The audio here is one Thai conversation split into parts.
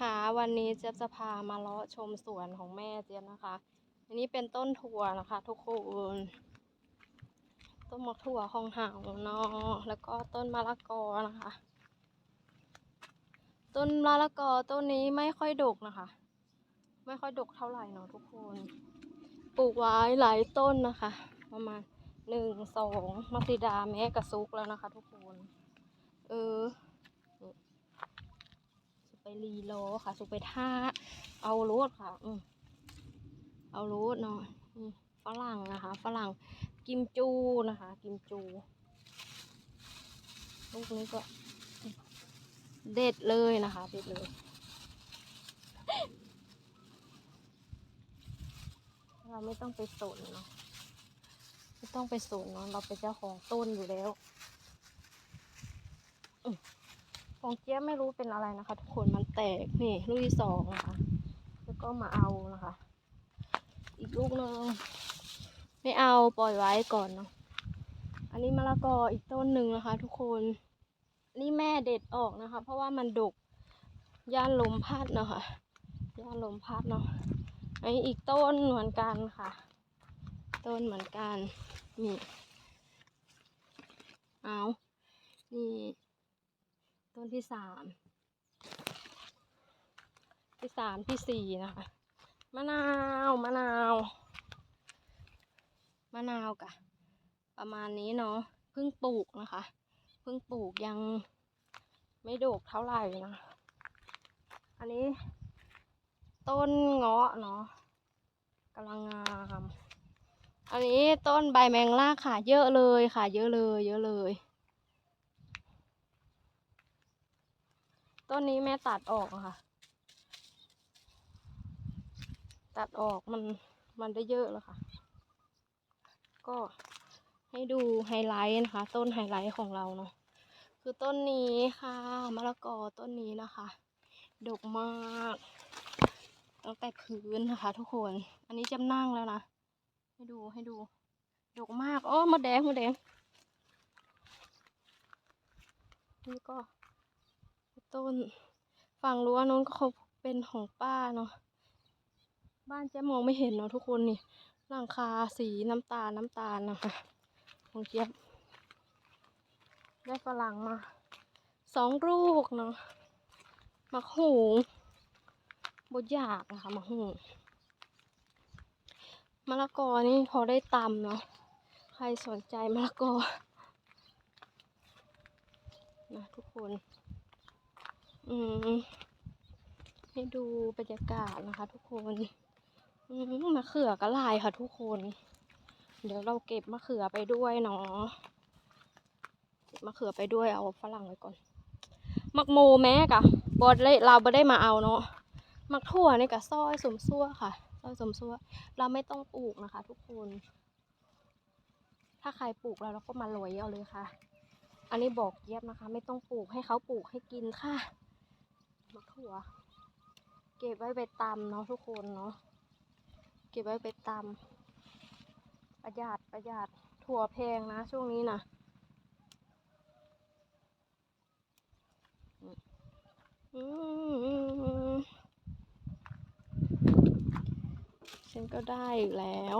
ค่ะวันนี้เจี๊ยบจะพามาเลาะชมสวนของแม่เจี๊ยบนะคะ อันนี้เป็นต้นถั่วนะคะ ทุกคนต้นมะถั่วของหาวนาะแล้วก็ต้นมะละกอนะคะ ต้นมะละกอต้นนี้ไม่ค่อยดกนะคะ ไม่ค่อยดกเท่าไหร่เนาะทุกคน ปลูกไว้หลายต้นนะคะ ประมาณหนึ่งสองมัติดาแม้กระซุกแล้วนะคะ ทุกคน เออ ไปรีโลค่ะ สุกไปท่าเอารูดค่ะ อืเอารูดเนาะฝรั่งนะคะ ฝรั่งกิมจูนะคะ กิมจู ลูกนี้ก็ เด็ดเลยนะคะเด็ดเลยเราไม่ต้องไปสนเนาะไม่ต้องไปสนเนาะเราเป็นเจ้าของต้นอยู่แล้ว ของเจี๊ยบไม่รู้เป็นอะไรนะคะ ทุกคนมันแตกนี่ลูกที่สองนะคะแล้วก็มาเอานะคะ อีกลูกหนึ่งไม่เอาปล่อยไว้ก่อนเนาะอันนี้มะละกออีกต้นหนึ่งนะคะ ทุกคนนนี่แม่เด็ดออกนะคะ เพราะว่ามันดกย่านลมพัดเนาะค่ะย่านลมพัดเนาะอันนี้อีกต้นเหมือนกันค่ะ ต้นเหมือนกันนี่เอานี่ ต้นที่สามที่สามที่สี่นะคะมะนาวมะนาวมะนาวกะ ประมาณนี้เนาะเพิ่งปลูกนะคะเพิ่งปลูกยังไม่โดกเท่าไหร่นะ อันนี้ ต้นเงาะเนาะกำลังงาม อันนี้ต้นใบแมงลักค่ะ เยอะเลยค่ะ เยอะเลย เยอะเลย ต้นนี้แม่ตัดออกอะค่ะ ตัดออกมันมันได้เยอะแล้วค่ะ ก็ให้ดูไฮไลท์นะคะ ต้นไฮไลท์ของเราเนาะคือต้นนี้ค่ะมะละกอต้นนี้นะคะ ดกมากตั้งแต่พื้นนะคะ ทุกคน อันนี้จำนั่งแล้วนะ ให้ดูให้ดู ดกมากอ๋อมะแดงมะแดงนี่ก็ ต้น ฝั่งรั้วนู้นก็เขาเป็นของป้าเนาะบ้านเจ๊มองไม่เห็นเนาะทุกคนนี่หลังคาสีน้ำตาลน้ำตาลนะคะของเจี๊ยบได้ฝรั่งมาสองลูกเนาะมะหูบดยากนะคะมะหูมะละกอนี่พอได้ตำเนาะใครสนใจมะละกอนะทุกคน อืมให้ดูบรรยากาศนะคะ ทุกคนอืมมะเขือก็ลายค่ะทุกคน เดี๋ยวเราเก็บมะเขือไปด้วยเนาะเก็บมะเขือไปด้วยเอาฝรั่งไว้ก่อนมักโมแม่กะบอดเลยเราไม่ได้มาเอาเนาะมักถั่วนี่กะซอยสมซั่วค่ะซอยสมซั่วเราไม่ต้องปลูกนะคะ ทุกคน ถ้าใครปลูกแล้วเราก็มาโรยเอาเลยค่ะ อันนี้บอกเย็บนะคะ ไม่ต้องปลูกให้เขาปลูกให้กินค่ะ มะถั่ว เก็บไว้ไปตำเนาะทุกคนเนาะ เก็บไว้ไปตำประหยัดประหยัดถั่วแพงนะ ช่วงนี้นะฉันก็ได้อีกแล้ว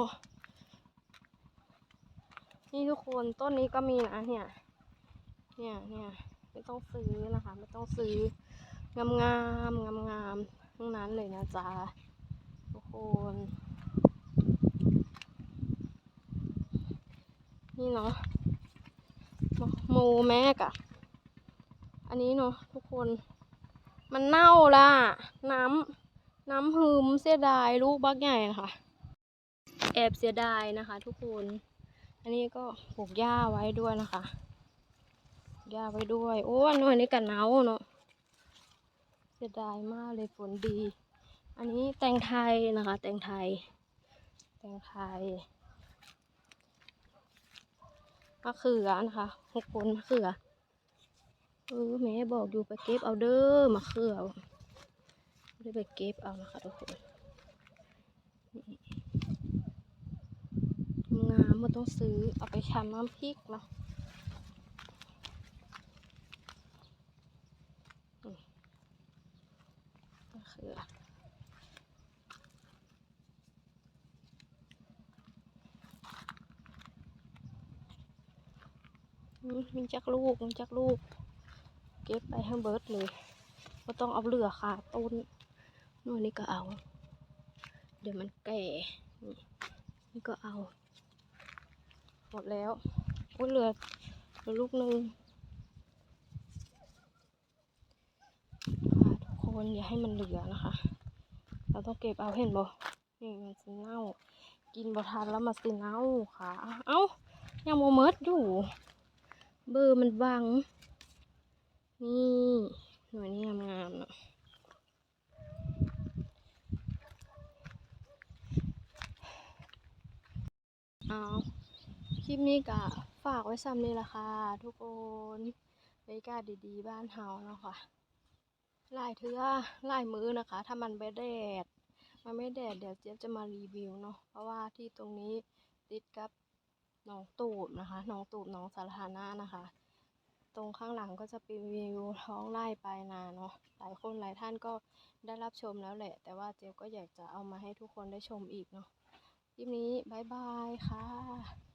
นี่ทุกคนต้นนี้ก็มีนะเนี่ย เนี่ยเนี่ยไม่ต้องซื้อนะคะ ไม่ต้องซื้อ งามงามงามงามทั้งนั้นเลยนะจ๊ะทุกคน นี่เนาะโมแม็กอะอันนี้เนาะทุกคน มันเน่าละน้ำน้ำหืมเสียดายลูกบักใหญ่นะคะแอบเสียดายนะคะ ทุกคน อันนี้ก็ปลูกหญ้าไว้ด้วยนะคะหญ้าไว้ด้วย โอ้อันนี้กันหนาเนาะ สียดายมากเลยฝนดี อันนี้แตงไทยนะคะ แตงไทย แตงไทยมะเขือนะคะหกคนมะเขือเออแม่บอกอยู่ไปเก็บเอาเด้อมะเขือได้ไปเก็บเอานะคะทุกคนงามมันต้องซื้อเอาไปชำน้ำพริกเนาะ นะเขือ อื มมีจักลูกมีจักลูก เก็บไปให้เบิร์ดเลยก็ต้องเอาเหลือขาต้นนู่นนี่ก็เอา เดี๋ยวมันแก่ นี่ก็เอา หมดแล้วอุ้ยเหลือเหลือลูกหนึ่ง คนอย่าให้มันเหลือนะคะ เราต้องเก็บเอาเห็นบ่นี่มันสิเน่า กินบ่ทันแล้วมันสิเน่าค่ะ เอ้ายังโมเมิดอยู่ เบอร์มันบัง นี่หน่วยนี้งามๆเนาะเอาคลิปนี้ก็ฝากไว้ซ้ำนี่ละค่ะ ทุกคนบรรยากาศดีๆ บ้านเฮาเนาะค่ะ ลายเทือลายมือนะคะ ถ้ามันไม่แดด มันไม่แดดเดี๋ยวเจี๊ยบจะมารีวิวเนาะเพราะว่าที่ตรงนี้ติดกับหนองตูบนะคะหนองตูบหนองสาธารณะนะคะ ตรงข้างหลังก็จะเป็นวิวท้องไร่ปลายนาเนาะหลายคนหลายท่านก็ได้รับชมแล้วแหละ แต่ว่าเจี๊ยบก็อยากจะเอามาให้ทุกคนได้ชมอีกเนาะคลิปนี้บายบายค่ะ